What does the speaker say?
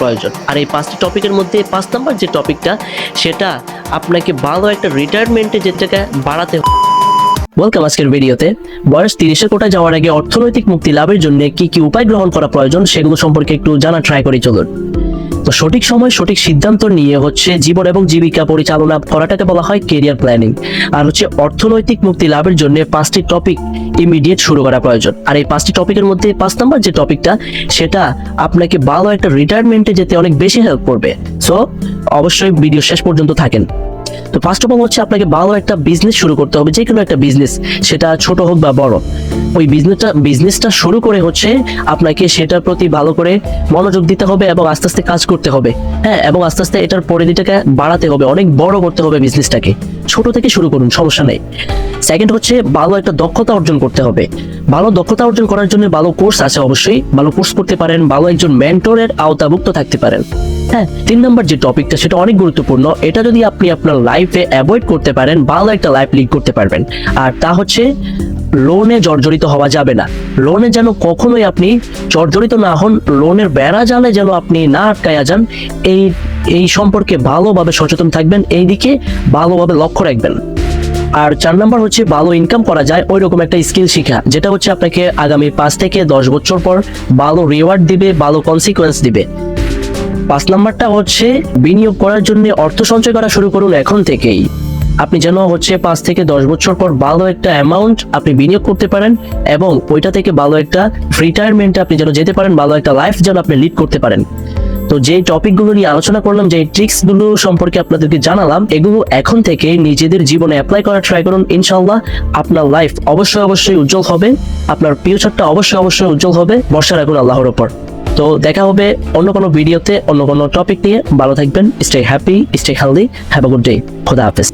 প্রয়োজন। আর এই পাঁচটি টপিকের মধ্যে পাঁচ নাম্বার যে টপিকটা, সেটা আপনাকে ভালো একটা রিটায়ারমেন্টে যেটাকে বাড়াতে ওয়েলকাম আজকের ভিডিওতে। বয়স তিরিশের কোটা যাওয়ার আগে অর্থনৈতিক মুক্তি লাভের জন্য কি কি উপায় গ্রহণ করা প্রয়োজন, সেগুলো সম্পর্কে একটু জানা ট্রাই করে, চলুন। সঠিক সময় সঠিক সিদ্ধান্ত নিয়ে হচ্ছে জীবন এবং জীবিকা পরিচালনা করাটাকে বলা হয় কেরিয়ার প্ল্যানিং আর হচ্ছে অর্থনৈতিক মুক্তি লাভের জন্য পাঁচটি টপিক ইমিডিয়েট শুরু করা প্রয়োজন। আর এই পাঁচটি টপিকের মধ্যে পাঁচ নাম্বার যে টপিকটা সেটা আপনাকে ভালো একটা রিটায়ারমেন্টে যেতে অনেক বেশি হেল্প করবে। সো অবশ্যই ভিডিও শেষ পর্যন্ত থাকেন। তো ফার্স্ট অফ অল হচ্ছে আপনাকে ভালো একটা বিজনেস শুরু করতে হবে, যে কোনো একটা বিজনেস সেটা ছোট হোক বা বড়। ওই বিজনেসটা বিজনেসটা শুরু করে হচ্ছে আপনাকে সেটার প্রতি ভালো করে মনোযোগ দিতে হবে এবং আস্তে আস্তে কাজ করতে হবে। হ্যাঁ এবং আস্তে আস্তে এটার পরিধিটাকে বাড়াতে হবে, অনেক বড় করতে হবে বিজনেসটাকে ছোট থেকে শুরু করুন, সমস্যা নেই। সেকেন্ড হচ্ছে ভালো একটা দক্ষতা অর্জন করতে হবে। ভালো দক্ষতা অর্জন করার জন্য ভালো কোর্স আছে অবশ্যই। ভালো কোর্স করতে পারেন, ভালো একজন মেন্টরের আওতাভুক্ত থাকতে পারেন। হ্যাঁ তিন নম্বর যে টপিকটা সেটা অনেক গুরুত্বপূর্ণ। এটা যদি আপনি আপনার লাইফে অ্যাভয়েড করতে পারেন, ভালো একটা লাইফ লিড করতে পারবেন। আর তা হচ্ছে লোনে জর্জরিত হওয়া যাবে না। লোনে যেন কখনোই আপনি জর্জরিত না হন লোনের বেড়া জালে যেন আপনি না আটকায়া যান, এই এই সম্পর্কে ভালোভাবে সচেতন থাকবেন। এই দিকে ভালোভাবে লক্ষ্য রাখবেন। আর চার নাম্বার হচ্ছে ভালো ইনকাম করা যায় ওই রকম একটা স্কিল শিখা, যেটা হচ্ছে আপনাকে আগামী পাঁচ থেকে দশ বছর পর ভালো রিওয়ার্ড দিবে, ভালো কনসিকুয়েন্স দিবে। পাঁচ নাম্বারটা হচ্ছে বিনিয়োগ করার জন্য অর্থ সঞ্চয় করা শুরু করুন এখন থেকেই। আপনি যেন হচ্ছে পাঁচ থেকে দশ বছর পর ভালো একটা অ্যামাউন্ট আপনি বিনিয়োগ করতে পারেন এবং ওইটা থেকে ভালো একটা রিটায়ারমেন্টে আপনি যেন যেতে পারেন, ভালো একটা লাইফ যেন আপনি লিড করতে পারেন। তো যে টপিকগুলো নিয়ে আলোচনা করলাম যে ট্রিক্সগুলো সম্পর্কে আপনাদেরকে জানালাম, এগুলো এখন থেকে নিজেদের জীবনে অ্যাপ্লাই করার ট্রাই করুন ইনশাল্লাহ আপনার লাইফ অবশ্যই অবশ্যই উজ্জ্বল হবে, আপনার ফিউচারটা অবশ্যই অবশ্যই উজ্জ্বল হবে বর্ষা রাখুন আল্লাহর ওপর তো দেখা হবে অন্য কোনো ভিডিওতে অন্য কোনো টপিক নিয়ে, ভালো থাকবেন stay happy stay healthy have a good day খোদা হাফেজ।